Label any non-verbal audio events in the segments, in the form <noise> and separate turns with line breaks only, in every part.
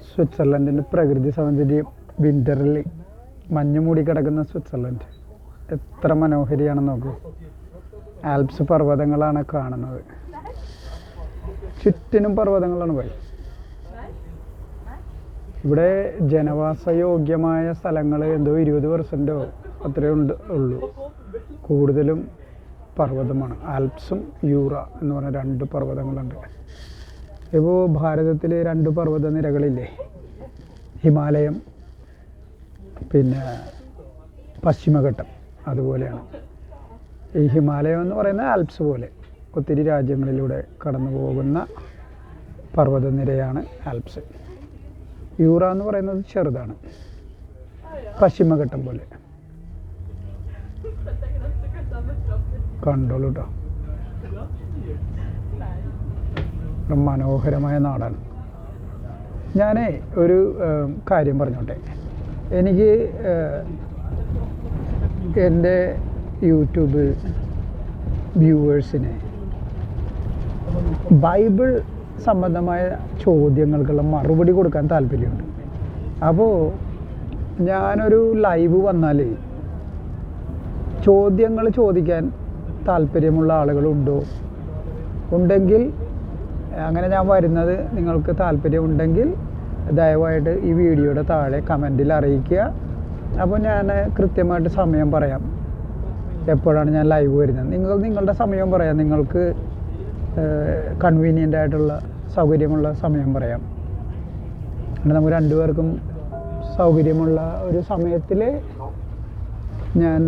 സ്വിറ്റ്സർലൻഡിന്റെ പ്രകൃതി സൗന്ദര്യം വിന്ററിൽ മഞ്ഞ് മൂടി കിടക്കുന്ന സ്വിറ്റ്സർലൻഡ്. എത്ര മനോഹരിയാണെന്ന് നോക്കൂ. ആൽപ്സ് പർവതങ്ങളാണ് കാണുന്നത്. ചുറ്റിനും പർവതങ്ങളാണ് പോയി. ഇവിടെ ജനവാസയോഗ്യമായ സ്ഥലങ്ങൾ എന്തോ ഇരുപത് പെർസെന്റോ അത്രയേ ഉണ്ട് ഉള്ളൂ. കൂടുതലും പർവതമാണ്. ആൽപ്സും യൂറ എന്ന് പറഞ്ഞ രണ്ട് പർവതങ്ങളുണ്ട്. ഇപ്പോൾ ഭാരതത്തിൽ രണ്ട് പർവത നിരകളില്ലേ? ഹിമാലയം പിന്നെ പശ്ചിമഘട്ടം അതുപോലെയാണ്. ഈ ഹിമാലയം എന്ന് പറയുന്ന ആൽപ്സ് പോലെ ഒത്തിരി രാജ്യങ്ങളിലൂടെ കടന്നു പോകുന്ന പർവതനിരയാണ് ആൽപ്സ്. യൂറ എന്ന് പറയുന്നത് ചെറുതാണ്. പശ്ചിമഘട്ടം പോലെ. കണ്ടോളൂ കേട്ടോ മനോഹരമായ നാടാണ്. ഞാൻ ഒരു കാര്യം പറഞ്ഞോട്ടെ. എനിക്ക് എന്റെ യൂട്യൂബ് വ്യൂവേഴ്സിനെ ബൈബിൾ സംബന്ധമായ ചോദ്യങ്ങൾക്കുള്ള മറുപടി കൊടുക്കാൻ താല്പര്യമുണ്ട്. അപ്പോൾ ഞാനൊരു ലൈവ് വന്നാൽ ചോദ്യങ്ങൾ ചോദിക്കാൻ താല്പര്യമുള്ള ആളുകളുണ്ടോ? ഉണ്ടെങ്കിൽ അങ്ങനെ ഞാൻ വരുന്നത് നിങ്ങൾക്ക് താല്പര്യമുണ്ടെങ്കിൽ ദയവായിട്ട് ഈ വീഡിയോയുടെ താഴെ കമന്റിൽ അറിയിക്കുക. അപ്പോൾ ഞാൻ കൃത്യമായിട്ട് സമയം പറയാം. എപ്പോഴാണ് ഞാൻ ലൈവ് വരുന്നത്? നിങ്ങൾ നിങ്ങളുടെ സമയം പറയാം. നിങ്ങൾക്ക് കൺവീനിയന്റ് ആയിട്ടുള്ള സൗകര്യമുള്ള സമയം പറയാം. അങ്ങനെ നമുക്ക് രണ്ടുപേർക്കും സൗകര്യമുള്ള ഒരു സമയത്തിൽ ഞാൻ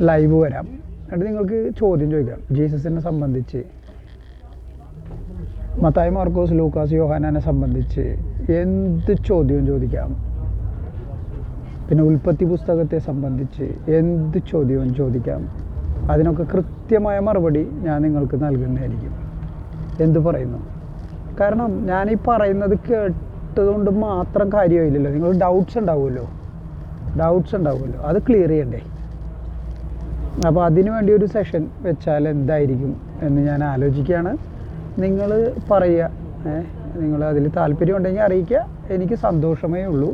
ലൈവ് വരാം. എന്നിട്ട് നിങ്ങൾക്ക് ചോദ്യം ചോദിക്കാം. ജീസസിനെ സംബന്ധിച്ച് മത്തായി മാർക്കോസ് ലൂക്കാസ് യോഹാനാനെ സംബന്ധിച്ച് എന്ത് ചോദ്യവും ചോദിക്കാം? പിന്നെ ഉൽപ്പത്തി പുസ്തകത്തെ സംബന്ധിച്ച് എന്ത് ചോദ്യവും ചോദിക്കാം? അതിനൊക്കെ കൃത്യമായ മറുപടി ഞാൻ നിങ്ങൾക്ക് നൽകുന്നതായിരിക്കും. എന്ത് പറയുന്നു? കാരണം ഞാൻ ഈ പറയുന്നത് കേട്ടതുകൊണ്ട് മാത്രം കാര്യമായില്ലല്ലോ. നിങ്ങൾ ഡൗട്ട്സ് ഉണ്ടാവുമല്ലോ. ഡൗട്ട്സ് ഉണ്ടാവുമല്ലോ. അത് ക്ലിയർ ചെയ്യണ്ടേ? അപ്പോൾ അതിനു വേണ്ടി ഒരു സെഷൻ വെച്ചാൽ എന്തായിരിക്കും എന്ന് ഞാൻ ആലോചിക്കുകയാണ്. നിങ്ങൾ പറയുക നിങ്ങൾ അതിൽ താല്പര്യം ഉണ്ടെങ്കിൽ അറിയിക്കുക എനിക്ക് സന്തോഷമേ ഉള്ളൂ.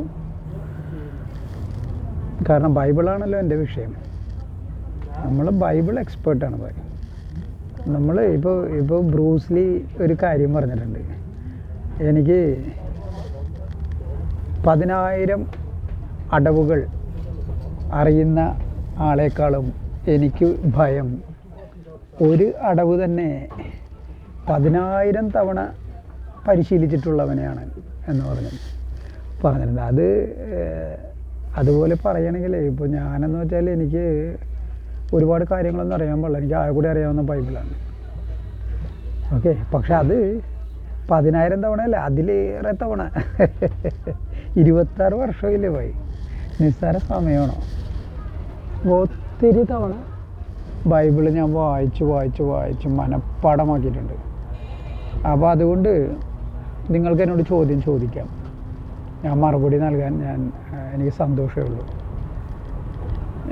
കാരണം ബൈബിളാണല്ലോ എന്റെ വിഷയം. നമ്മൾ ബൈബിൾ എക്സ്പേർട്ടാണ് പറയും നമ്മൾ ഇപ്പോൾ ഇപ്പോൾ ബ്രൂസ്ലി ഒരു കാര്യം പറഞ്ഞിട്ടുണ്ട്. എനിക്ക് പതിനായിരം അടവുകൾ അറിയുന്ന ആളെക്കാളും എനിക്ക് ഭയം. ഒരു അടവ് തന്നെ പതിനായിരം തവണ പരിശീലിച്ചിട്ടുള്ളവനെയാണ് എന്ന് പറഞ്ഞു. പറഞ്ഞിട്ടുണ്ട്. അത് അതുപോലെ പറയണമെങ്കിൽ ഇപ്പോൾ ഞാനെന്ന് വെച്ചാൽ എനിക്ക് ഒരുപാട് കാര്യങ്ങളൊന്നും അറിയാൻ പാടില്ല. എനിക്ക് ആകെ കൂടി അറിയാവുന്ന ബൈബിളാണ്. ഓക്കെ? പക്ഷെ അത് പതിനായിരം തവണ അല്ല അതിലേറെ തവണ. <laughs> ഇരുപത്താറ് വർഷമില്ലേ പോയി. നിസ്സാര സമയമാണോ? ഒത്തിരി തവണ ബൈബിൾ ഞാൻ വായിച്ച് വായിച്ച് വായിച്ച് മനഃപ്പാടമാക്കിയിട്ടുണ്ട്. അപ്പോൾ അതുകൊണ്ട് നിങ്ങൾക്ക് എന്നോട് ചോദ്യം ചോദിക്കാം. ഞാൻ മറുപടി നൽകാൻ ഞാൻ എനിക്ക് സന്തോഷമേ ഉള്ളൂ.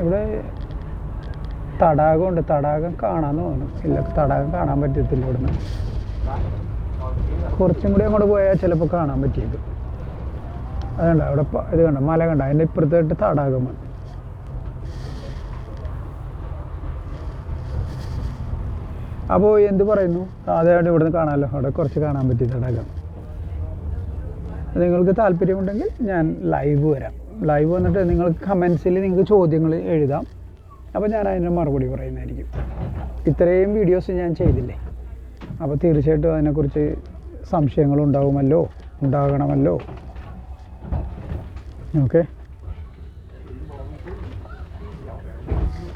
ഇവിടെ തടാകമുണ്ട്. തടാകം കാണാൻ തോന്നുന്നു. ഇല്ല തടാകം കാണാൻ പറ്റത്തില്ല ഇവിടുന്ന്. കുറച്ചും കൂടി അങ്ങോട്ട് പോയാൽ ചിലപ്പോൾ കാണാൻ പറ്റിയത്. അതുകൊണ്ട് അവിടെ ഇത് കണ്ട? മല കണ്ട? അതിന്റെ ഇപ്പുറത്തായിട്ട് തടാകമാണ്. അപ്പോൾ എന്ത് പറയുന്നു? അതായത് ഇവിടുന്ന് കാണാമല്ലോ. അവിടെ കുറച്ച് കാണാൻ പറ്റി തടാകം നിങ്ങൾക്ക് താല്പര്യമുണ്ടെങ്കിൽ ഞാൻ ലൈവ് വരാം. ലൈവ് വന്നിട്ട് നിങ്ങൾ കമൻസിൽ നിങ്ങൾക്ക് ചോദ്യങ്ങൾ എഴുതാം. അപ്പോൾ ഞാൻ അതിന്റെ മറുപടി പറയുന്നതായിരിക്കും. ഇത്രയും വീഡിയോസ് ഞാൻ ചെയ്തില്ലേ? അപ്പോൾ തീർച്ചയായിട്ടും അതിനെക്കുറിച്ച് സംശയങ്ങളുണ്ടാവുമല്ലോ? ഉണ്ടാകണമല്ലോ? ഓക്കെ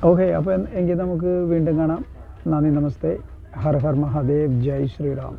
ഓക്കെ അപ്പോൾ എങ്കിൽ നമുക്ക് വീണ്ടും കാണാം. नानी नमस्ते। हर हर महादेव जय श्री राम।